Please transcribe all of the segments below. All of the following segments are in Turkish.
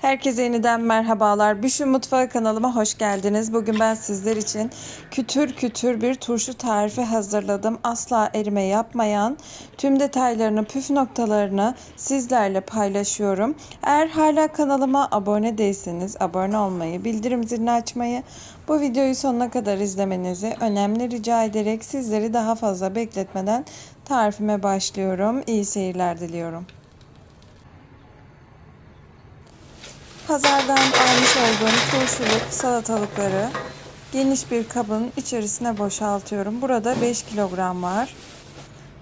Herkese yeniden merhabalar. Büşü Mutfağı kanalıma hoş geldiniz. Bugün ben sizler için kütür kütür bir turşu tarifi hazırladım. Asla erime yapmayan tüm detaylarını, püf noktalarını sizlerle paylaşıyorum. Eğer hala kanalıma abone değilseniz abone olmayı, bildirim zilini açmayı, bu videoyu sonuna kadar izlemenizi önemli rica ederek sizleri daha fazla bekletmeden tarifime başlıyorum. İyi seyirler diliyorum. Pazardan almış olduğum turşuluk salatalıkları geniş bir kabın içerisine boşaltıyorum. Burada 5 kilogram var.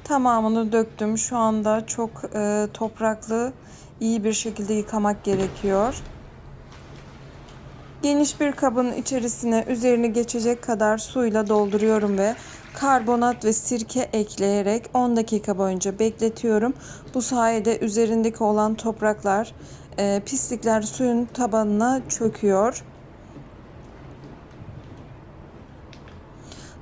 Tamamını döktüm. Şu anda çok e, topraklı, iyi bir şekilde yıkamak gerekiyor. Geniş bir kabın içerisine üzerini geçecek kadar suyla dolduruyorum ve karbonat ve sirke ekleyerek 10 dakika boyunca bekletiyorum. Bu sayede üzerindeki olan topraklar, e, pislikler suyun tabanına çöküyor.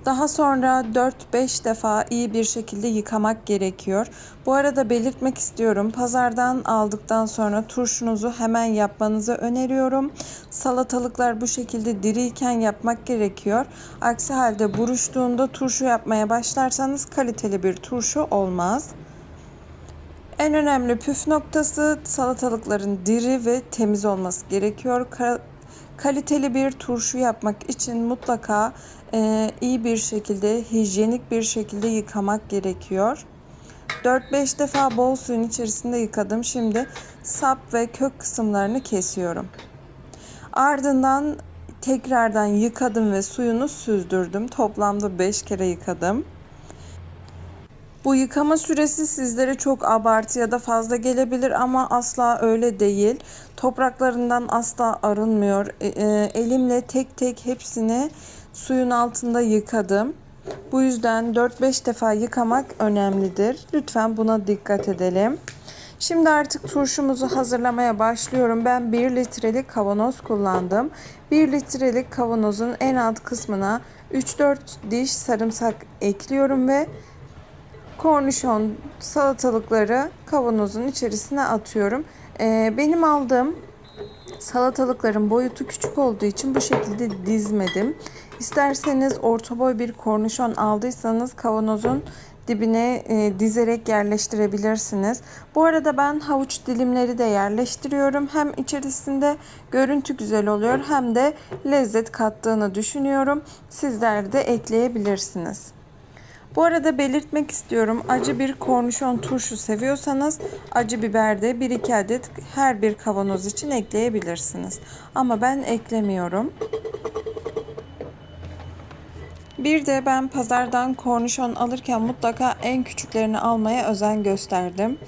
Daha sonra 4-5 defa iyi bir şekilde yıkamak gerekiyor. Bu arada belirtmek istiyorum. Pazardan aldıktan sonra turşunuzu hemen yapmanızı öneriyorum. Salatalıklar bu şekilde diriyken yapmak gerekiyor. Aksi halde buruştuğunda turşu yapmaya başlarsanız kaliteli bir turşu olmaz. En önemli püf noktası salatalıkların diri ve temiz olması gerekiyor. Kaliteli bir turşu yapmak için mutlaka e, iyi bir şekilde, hijyenik bir şekilde yıkamak gerekiyor. 4-5 defa bol suyun içerisinde yıkadım. Şimdi sap ve kök kısımlarını kesiyorum. Ardından tekrardan yıkadım ve suyunu süzdürdüm. Toplamda 5 kere yıkadım. Bu yıkama süresi sizlere çok abartı ya da fazla gelebilir ama asla öyle değil. Topraklarından asla arınmıyor. E, e, elimle tek tek hepsini suyun altında yıkadım. Bu yüzden 4-5 defa yıkamak önemlidir. Lütfen buna dikkat edelim. Şimdi artık turşumuzu hazırlamaya başlıyorum. Ben 1 litrelik kavanoz kullandım. 1 litrelik kavanozun en alt kısmına 3-4 diş sarımsak ekliyorum ve kornişon salatalıkları kavanozun içerisine atıyorum. Ee, benim aldığım salatalıkların boyutu küçük olduğu için bu şekilde dizmedim. İsterseniz orta boy bir kornişon aldıysanız kavanozun dibine e, dizerek yerleştirebilirsiniz. Bu arada ben havuç dilimleri de yerleştiriyorum. Hem içerisinde görüntü güzel oluyor hem de lezzet kattığını düşünüyorum. Sizler de ekleyebilirsiniz. Bu arada belirtmek istiyorum. Acı bir kornişon turşu seviyorsanız acı biber de 1-2 adet her bir kavanoz için ekleyebilirsiniz. Ama ben eklemiyorum. Bir de ben pazardan kornişon alırken mutlaka en küçüklerini almaya özen gösterdim.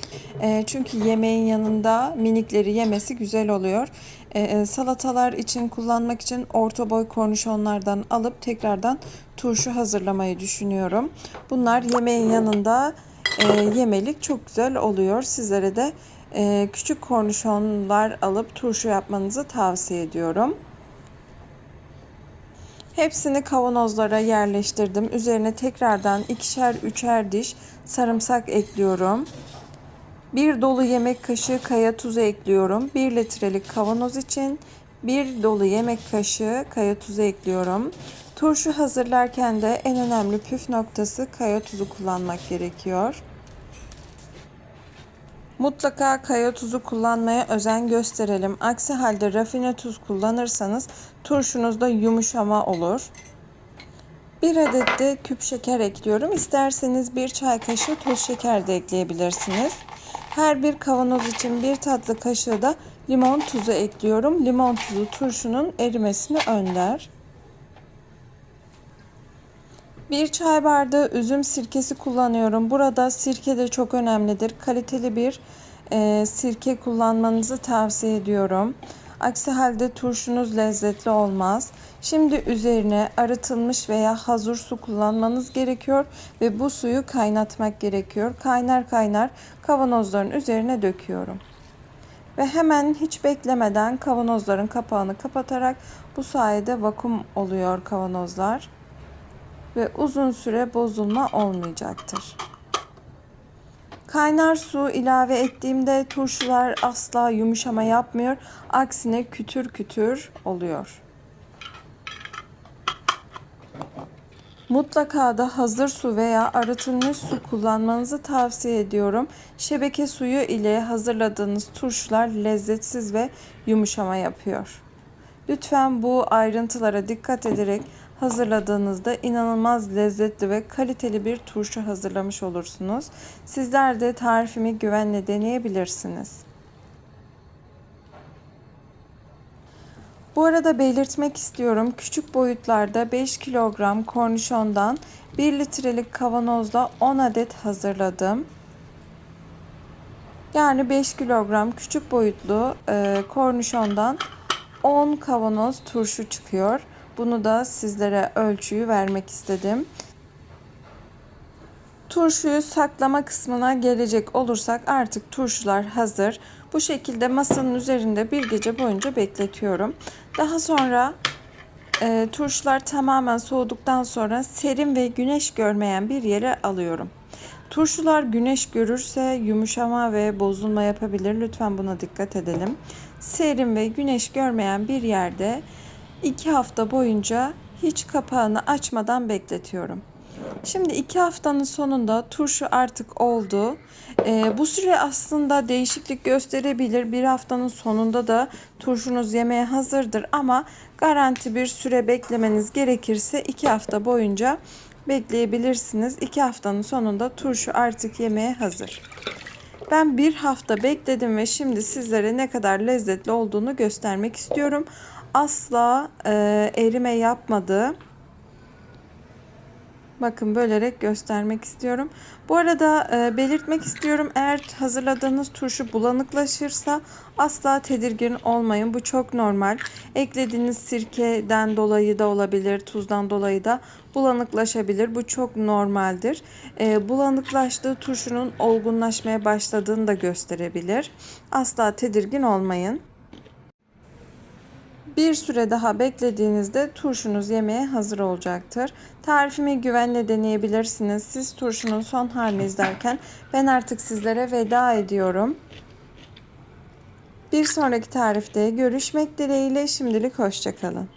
E, çünkü yemeğin yanında minikleri yemesi güzel oluyor. E, salatalar için kullanmak için orta boy kornişonlardan alıp tekrardan turşu hazırlamayı düşünüyorum. Bunlar yemeğin yanında e, yemelik çok güzel oluyor. Sizlere de e, küçük kornişonlar alıp turşu yapmanızı tavsiye ediyorum. Hepsini kavanozlara yerleştirdim. Üzerine tekrardan ikişer üçer diş sarımsak ekliyorum. Bir dolu yemek kaşığı kaya tuzu ekliyorum. 1 litrelik kavanoz için bir dolu yemek kaşığı kaya tuzu ekliyorum. Turşu hazırlarken de en önemli püf noktası kaya tuzu kullanmak gerekiyor. Mutlaka kaya tuzu kullanmaya özen gösterelim. Aksi halde rafine tuz kullanırsanız turşunuzda yumuşama olur. Bir adet de küp şeker ekliyorum. İsterseniz bir çay kaşığı toz şeker de ekleyebilirsiniz. Her bir kavanoz için bir tatlı kaşığı da limon tuzu ekliyorum. Limon tuzu turşunun erimesini önler. Bir çay bardağı üzüm sirkesi kullanıyorum. Burada sirke de çok önemlidir. Kaliteli bir e, sirke kullanmanızı tavsiye ediyorum. Aksi halde turşunuz lezzetli olmaz. Şimdi üzerine arıtılmış veya hazır su kullanmanız gerekiyor ve bu suyu kaynatmak gerekiyor. Kaynar kaynar kavanozların üzerine döküyorum. Ve hemen hiç beklemeden kavanozların kapağını kapatarak bu sayede vakum oluyor kavanozlar ve uzun süre bozulma olmayacaktır. Kaynar su ilave ettiğimde turşular asla yumuşama yapmıyor. Aksine kütür kütür oluyor. Mutlaka da hazır su veya arıtılmış su kullanmanızı tavsiye ediyorum. Şebeke suyu ile hazırladığınız turşular lezzetsiz ve yumuşama yapıyor. Lütfen bu ayrıntılara dikkat ederek hazırladığınızda inanılmaz lezzetli ve kaliteli bir turşu hazırlamış olursunuz. Sizler de tarifimi güvenle deneyebilirsiniz. Bu arada belirtmek istiyorum küçük boyutlarda 5 kilogram kornişondan 1 litrelik kavanozda 10 adet hazırladım. Yani 5 kilogram küçük boyutlu e, kornişondan 10 kavanoz turşu çıkıyor. Bunu da sizlere ölçüyü vermek istedim. Turşuyu saklama kısmına gelecek olursak artık turşular hazır. Bu şekilde masanın üzerinde bir gece boyunca bekletiyorum. Daha sonra e, turşular tamamen soğuduktan sonra serin ve güneş görmeyen bir yere alıyorum. Turşular güneş görürse yumuşama ve bozulma yapabilir. Lütfen buna dikkat edelim. Serin ve güneş görmeyen bir yerde 2 hafta boyunca hiç kapağını açmadan bekletiyorum. Şimdi iki haftanın sonunda turşu artık oldu. Ee, bu süre aslında değişiklik gösterebilir. Bir haftanın sonunda da turşunuz yemeğe hazırdır ama garanti bir süre beklemeniz gerekirse iki hafta boyunca bekleyebilirsiniz. İki haftanın sonunda turşu artık yemeğe hazır. Ben bir hafta bekledim ve şimdi sizlere ne kadar lezzetli olduğunu göstermek istiyorum. Asla e, erime yapmadı. Bakın bölerek göstermek istiyorum. Bu arada e, belirtmek istiyorum eğer hazırladığınız turşu bulanıklaşırsa asla tedirgin olmayın. Bu çok normal. Eklediğiniz sirkeden dolayı da olabilir, tuzdan dolayı da bulanıklaşabilir. Bu çok normaldir. E, bulanıklaştığı turşunun olgunlaşmaya başladığını da gösterebilir. Asla tedirgin olmayın. Bir süre daha beklediğinizde turşunuz yemeğe hazır olacaktır. Tarifimi güvenle deneyebilirsiniz. Siz turşunun son halini izlerken ben artık sizlere veda ediyorum. Bir sonraki tarifte görüşmek dileğiyle şimdilik hoşçakalın.